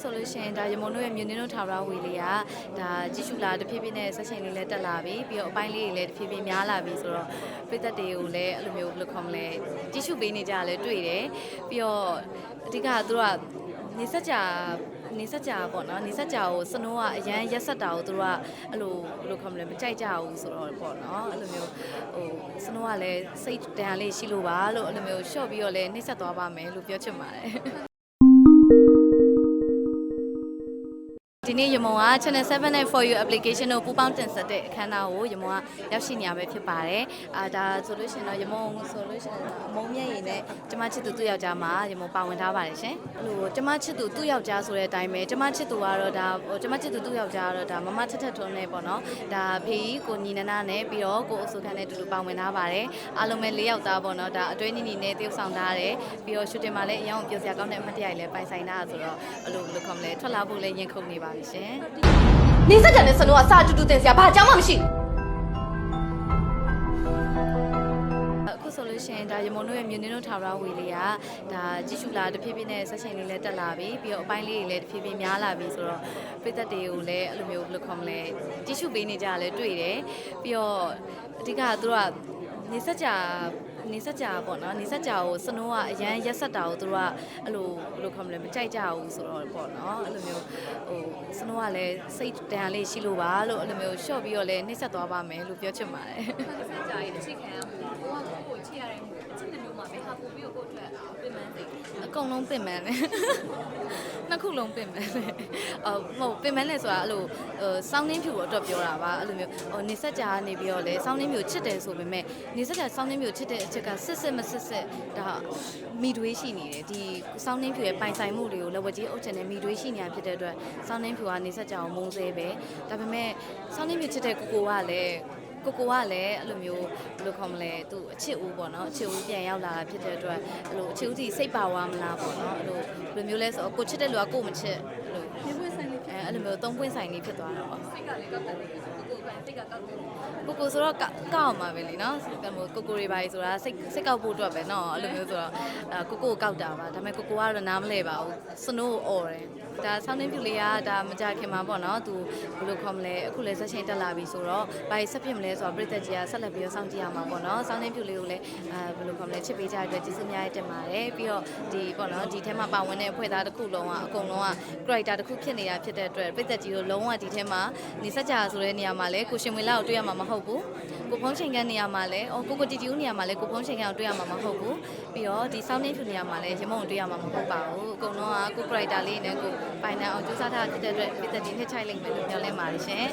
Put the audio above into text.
ဆိုလို့ရှိရင်ဒါရမုံတို့ရဲ့မြူနင်းတို့ထာဝရဝီလေးကဒါကြည့်ရှုလာတဖြည်းဖြည်းနဲ့ဆက်ချိန်လေးလည်းတက်လာပြီပြီးတော့အပိုင်းလေးတွေလည်းတဖြည်းဖြည်းများလာပြီဆိုတော့ပြည်သက်တွေကိုလည်းအဲ့လိုမျိုးဘယ်လိုခေါ်မလဲကြည့်ရှုပေးနေကြတာလည်းတွေ့တယ်ပြီးတော့အဓိကကသူတို့ကနေဆက်ကြနေဆက်ကြပေါ့နော်နေဆက်ကြကိုစနိုးကအရန်ရက်ဆက်တာကိုသူတို့ကအဲ့လိုဘယ်လိုခေါ်မလဲမကြိုက်ကြဘူးဆိုတော့ပေါ့နော်အဲ့လိုမျိုးဟိုစနိုးကလည်းစိတ်တန်လေးရှိလို့ပါလို့အဲ့လိုမျိုးရှော့ပြီးတော့လည်းနှိမ့်ဆက်သွားပါမယ်လို့ပြောချင်ပါတယ် ဒီနေ့ရမုံက Channel 7နဲ့ For You application ကိုပူးပေါင်းတင်ဆက်တဲ့အခမ်းအနားကိုရမုံကရောက်ရှိနေရပဲဖြစ်ပါတယ်။အာဒါဆိုလို့ရှိရင်တော့ရမုံဆိုလို့ရှိရင်တော့အမုံမြက်ရည်နဲ့ကျမချစ်သူသူ့ယောက်ျားမှာရမုံပါဝင်ထားပါတယ်ရှင်။အဲ့လိုကျမချစ်သူသူ့ယောက်ျားဆိုတဲ့အတိုင်းပဲကျမချစ်သူကတော့ဒါဟိုကျမချစ်သူသူ့ယောက်ျားကတော့ဒါမမထက်ထက်ထွန်းနဲ့ပေါ့နော်။ဒါဖေကြီးကိုညီနနာနဲ့ပြီးတော့ကိုအစုခန်းနဲ့တူတူပါဝင်ထားပါတယ်။အားလုံးပဲ၄ယောက်သားပေါ့နော်။ဒါအတွဲနီနီနဲ့တယောက်ဆောင်ထားတယ်။ပြီးတော့ရှူတင်မှာလည်းအရင်ကပြောစရာကောင်းတဲ့အမှတ်တရတွေလည်းပိုင်ဆိုင်ထားတာဆိုတော့အဲ့လိုဘယ်လိုခေါ်မလဲထွက်လာဖို့လည်းရင်ခုန်နေပါပြီရှင်။နေစက်ကြတဲ့စနိုးကစာတူတူတင်စရာဘာအကြောင်းမှမရှိဘူးအခုဆိုလို့ရှိရင်ဒါရမုံတို့ရဲ့မြူနင်းတို့ထာဝရဝီလေးကဒါကြည့်ရှုလာတဖြည်းဖြည်းနဲ့ဆက်ချိန်လေးလည်းတက်လာပြီပြီးတော့အပိုင်းလေးတွေလည်းတဖြည်းဖြည်းများလာပြီဆိုတော့ပြည်သက်တွေကိုလည်းအဲ့လိုမျိုးဘယ်လိုခေါ်မလဲကြည့်ရှုပေးနေကြတာလည်းတွေ့တယ်ပြီးတော့အဓိကကသူတို့ကနေဆက်ကြ နေဆက်ကြပေါ့နော်နေဆက်ကြကိုစနိုးကအရန်ရက်ဆက်တာကိုသူတို့ကအဲ့လိုဘယ်လိုခေါ်မလဲမကြိုက်ကြဘူးဆိုတော့ပေါ့နော်အဲ့လိုမျိုးဟိုစနိုးကလည်းစိတ်တန်လေးရှိလို့ပါလို့အဲ့လိုမျိုးရှော့ပြီးတော့လည်းနှိမ့်ဆက်သွားပါမယ်လို့ပြောချင်ပါတယ်ဆက်ကြရေးအခြေခံမှုကိုကကိုကိုချစ်ရတဲ့မှုအချစ်တဲ့မျိုးမှာပဲဟာပို့ပြီးတော့ကိုအတွက်ပြင်ပန်းသိ အ ကုန်လုံးပင်ပန်းတယ်နှစ်ခုလုံးပင်ပန်းတယ်အော်မဟုတ်ပင်ပန်းတယ်ဆိုတာအဲ့လိုဟိုစောင်းနှင်းဖြူကိုအတွက်ပြောတာပါအဲ့လိုမျိုးဟိုနေဆက်ကြာနေပြီးတော့လေစောင်းနှင်းဖြူချစ်တယ်ဆိုပေမဲ့နေဆက်ကြာစောင်းနှင်းဖြူချစ်တဲ့အချက်ကစစ်စစ်မစစ်စစ်ဒါမိတွေးရှိနေတယ်ဒီစောင်းနှင်းဖြူရဲ့ပိုင်ဆိုင်မှုတွေကိုလက်ဝကြီးအုပ်ချင်တဲ့မိတွေးရှိနေတာဖြစ်တဲ့အတွက်စောင်းနှင်းဖြူကနေဆက်ကြာကိုမုန်းဆဲပဲဒါပေမဲ့စောင်းနှင်းဖြူချစ်တဲ့ကိုကိုကလည်း ကိုကိုကလည်းအဲ့လိုမျိုးဘယ်လိုခေါ်မလဲသူအချစ်ဦးပေါ့နော်အချစ်ဦးပြန်ရောက်လာတာဖြစ်တဲ့အတွက်အဲ့လိုအချစ်ဦးကြီးစိတ်ပါဝါမလားပေါ့နော်အဲ့လိုဘယ်လိုမျိုးလဲဆိုတော့ကိုချစ်တဲ့လူကကိုမချစ်အဲ့လိုနေပွင့်ဆိုင်လေး အဲအဲ့လိုမျိုးသုံးပွင့်ဆိုင်လေးဖြစ်သွားတာပေါ့စိတ်ကလည်းကောက်တယ်ကိုကိုကတိတ်ကကောက်တယ်ကိုကိုဆိုတော့ကောက်ကောက်အောင်ပါပဲလीနော်ဟိုကိုကိုတွေပါကြီးဆိုတာစိတ်စိတ်ကောက်ဖို့အတွက်ပဲနော်အဲ့လိုမျိုးဆိုတော့အဲကိုကိုကိုကောက်တာပါဒါပေမဲ့ကိုကိုကတော့နားမလဲပါဘူးစနိုးကိုអော်တယ်ဒါဆောင်းနှင်းပြူလေးကဒါမကြခင်မှာပေါ့နော်သူဘယ်လိုခေါ်မလဲအခုလည်းဆက်ချိန်တက်လာပြီဆိုတော့ဘာကြီးဆက်ဖြစ်မလဲဆိုတော့ပြည်သက်ကြီးကဆက်လက်ပြီးတော့စောင့်ကြည့်ရမှာပေါ့နော်ဆောင်းနှင်းပြူလေးကိုလည်းအဲဘယ်လိုခေါ်မလဲချစ်ပေးကြတဲ့အတွက်ကျေးဇူးအများကြီးတင်ပါတယ်ပြီးတော့ဒီပေါ့နော်ဒီထဲမှာပါဝင်တဲ့အဖွဲ့သားတစ်ခုလုံးကအကုန်လုံးက character တစ်ခုဖြစ်နေတာဖြစ်တဲ့အတွက်ပြည်သက်ကြီးတို့လုံးဝဒီထဲမှာနေဆက်ကြဆိုတဲ့နေရာမှာလည်းကိုရှင်မွေလာကိုတွေ့ရမှာမဟုတ်ဘူးကိုဖုံးချိန်ကန်နေရာမှာလည်းအော်ကိုကိုတီတီဦးနေရာမှာလည်းကိုဖုံးချိန်ကန်ကိုတွေ့ရမှာမဟုတ်ဘူးပြီးတော့ဒီဆောင်းနှင်းဖြူနေရာမှာလည်းရမုံကိုတွေ့ရမှာမဟုတ်ပါဘူးအကုန်လုံးကကို character လေးနဲ့ကိုပိုင်နိုင်အောင်ကြိုးစားထားတဲ့အတွက်ပြည်သက်ကြီးနှစ်ချိုက်လိမ့်မယ်လို့ပြောလဲပါတယ်ရှင်